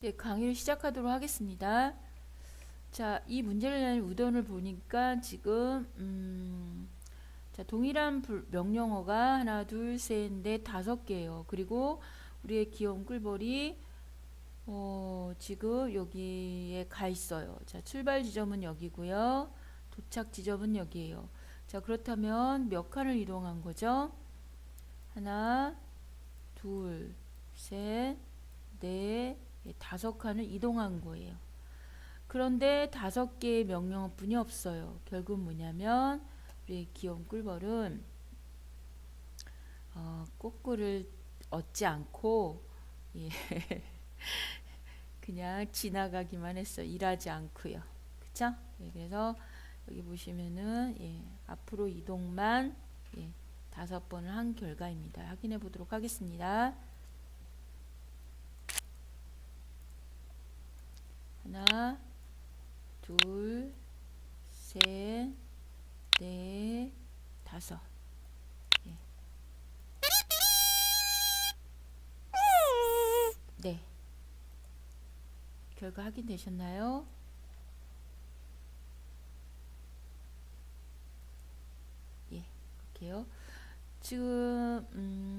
네, 강의를 시작하도록 하겠습니다. 자, 이 문제를 낸 우던을 보니까 지금 음, 자, 동일한 불- 명령어가 하나, 둘, 셋, 넷, 다섯 개예요. 그리고 우리의 귀여운 꿀벌이 어, 지금 여기에 가 있어요. 자, 출발 지점은 여기고요. 도착 지점은 여기예요. 자, 그렇다면 몇 칸을 이동한 거죠? 하나, 둘, 셋, 넷, 예, 다섯 칸을 이동한 거예요. 그런데 다섯 개의 명령어뿐이 없어요. 결국 뭐냐면 우리 귀여운 꿀벌은 어, 꼬꾸를 얻지 않고 예, 그냥 지나가기만 했어. 일하지 않고요. 그쵸? 예, 그래서 여기 보시면은 예, 앞으로 이동만 예, 다섯 번을 한 결과입니다. 확인해 보도록 하겠습니다. 하나, 둘, 셋, 넷, 다섯. 예. 네. 결과 확인되셨나요? 예, 이렇게요. 지금 음,